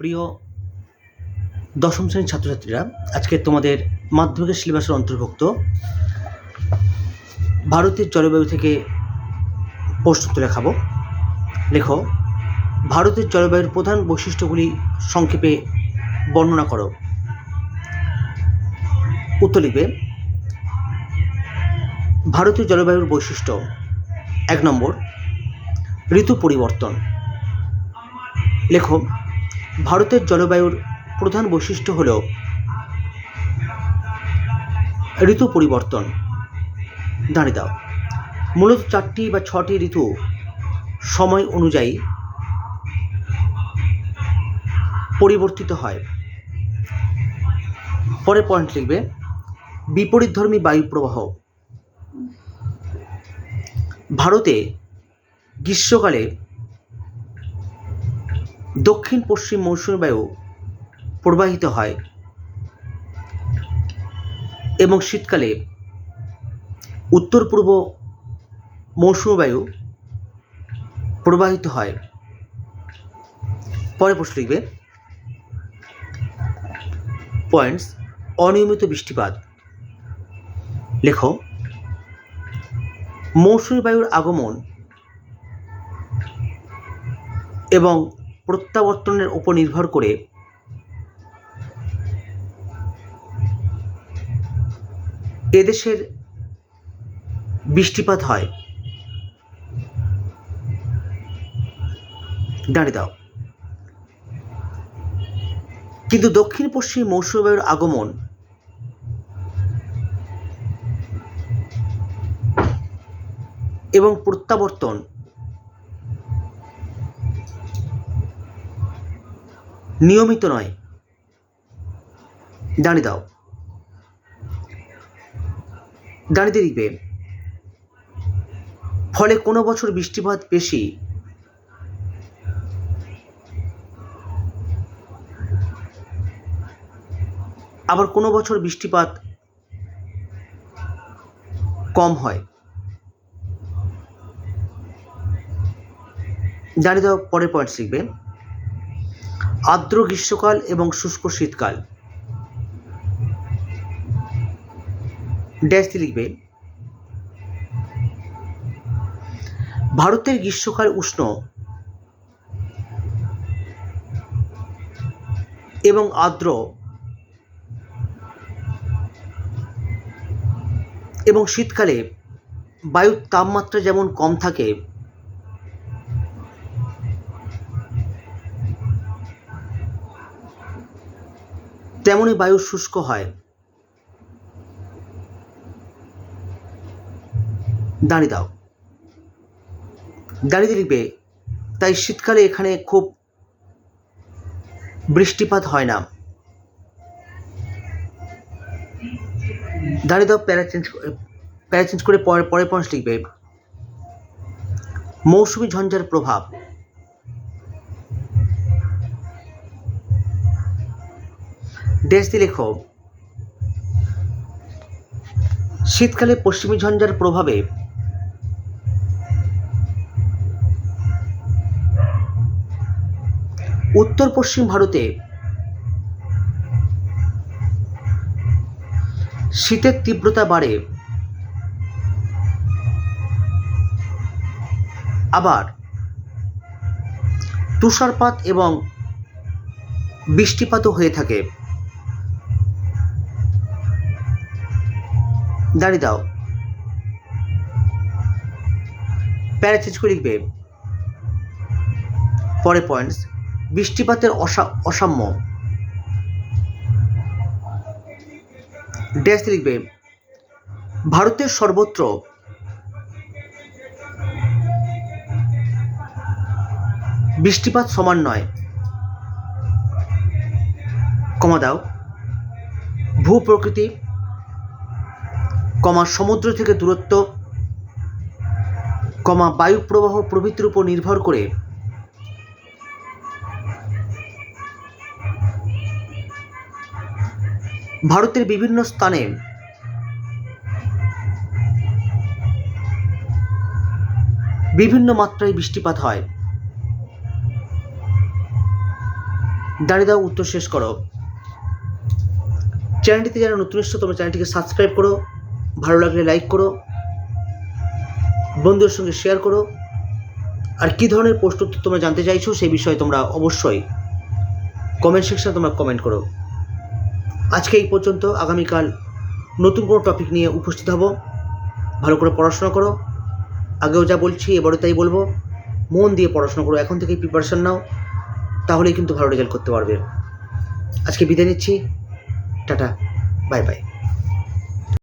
প্রিয় দশম শ্রেণির ছাত্রছাত্রীরা, আজকে তোমাদের মাধ্যমিকের সিলেবাসের অন্তর্ভুক্ত। ভারতের জলবায়ু থেকে প্রশ্ন তুলে খাব। লেখো, ভারতের জলবায়ুর প্রধান বৈশিষ্ট্যগুলি সংক্ষেপে বর্ণনা করো। উত্তর লিখবে, ভারতীয় জলবায়ুর বৈশিষ্ট্য, এক নম্বর, ঋতু পরিবর্তন। লেখো ভারতের জলবায়ুর প্রধান বৈশিষ্ট্য হল ঋতু পরিবর্তন। দাঁড়িয়ে দাও। মূলত চারটি বা ছটি ঋতু সময় অনুযায়ী পরিবর্তিত হয়। পরে পয়েন্ট লিখবে, বিপরীতধর্মী বায়ু প্রবাহ। ভারতে গ্রীষ্মকালে দক্ষিণ পশ্চিম মৌসুমী বায়ু প্রবাহিত হয় এবং শীতকালে উত্তর পূর্ব মৌসুমী বায়ু প্রবাহিত হয়। পরে প্রশ্ন লিখবে। পয়েন্টস, অনিয়মিত বৃষ্টিপাত। লেখো, মৌসুমী বায়ুর আগমন এবং প্রত্যাবর্তনের উপর নির্ভর করে এদেশের বৃষ্টিপাত হয়। দাঁড়িয়ে দাও। কিন্তু দক্ষিণ পশ্চিম মৌসুমী আগমন এবং প্রত্যাবর্তন নিয়মিত নয়। দাঁড়িয়ে দাও। দাঁড়িয়ে লিখবে, ফলে কোনো বছর বৃষ্টিপাত বেশি আবার কোনো বছর বৃষ্টিপাত কম হয়। দাঁড়িয়ে দাও, পরের পয়েন্ট শিখবে আর্দ্র গ্রীষ্মকাল এবং শুষ্ক শীতকাল। ড্যাশ লিখবে, ভারতের গ্রীষ্মকাল উষ্ণ এবং আর্দ্র এবং শীতকালে বায়ুর তাপমাত্রা যেমন কম থাকে তেমনই বায়ু শুষ্ক হয়। দাঁড়িয়ে দাও। দাঁড়িয়ে লিখবে, তাই শীতকালে এখানে খুব বৃষ্টিপাত হয় না। দাঁড়িয়ে দাও, প্যারা চেঞ্জ প্যারা চেঞ্জ করে পরে পরে পয়েন্ট লিখবে, মৌসুমি ঝঞ্ঝার প্রভাব। দিয়ে লেখো। শীতকালে পশ্চিমী ঝঞ্ঝার প্রভাবে উত্তর পশ্চিম ভারতে শীতের তীব্রতা বাড়ে। আবার তুষারপাত এবং বৃষ্টিপাতও হয়ে থাকে। দাঁড়িয়ে দাও। প্যারা চেঞ্জ করে লিখবে। পরে পয়েন্টস বৃষ্টিপাতের অসা, অসাম্য। দিয়ে লিখবে, ভারতের সর্বত্র বৃষ্টিপাত সমান নয়। কমা দাও। ভূ প্রকৃতি কমা সমুদ্র থেকে দূরত্ব, কমা বায়ু প্রবাহ প্রভৃতির উপর নির্ভর করে ভারতের বিভিন্ন স্থানে বিভিন্ন মাত্রায় বৃষ্টিপাত হয়। দাঁড়িয়ে দাও, উত্তর শেষ করো। চ্যানেলটিতে যারা নতুন এসছো, তোমরা চ্যানেলটিকে সাবস্ক্রাইব করো। ভালো লাগলে লাইক করো। বন্ধুদের সঙ্গে শেয়ার করো। আর কী ধরনের প্রশ্ন উত্তর তোমরা জানতে চাইছো সেই বিষয়ে তোমরা অবশ্যই কমেন্ট সেকশনে তোমরা কমেন্ট করো। আজকে এই পর্যন্ত আগামীকাল নতুন কোনো টপিক নিয়ে উপস্থিত হব। ভালো করে পড়াশোনা করো। আগেও যা বলছি, এবারও তাই বলব। মন দিয়ে পড়াশোনা করো। এখন থেকেই প্রিপারেশান নাও। তাহলেই কিন্তু ভালো রেজাল্ট করতে পারবে। আজকে বিদায় নিচ্ছি। টাটা। Bye bye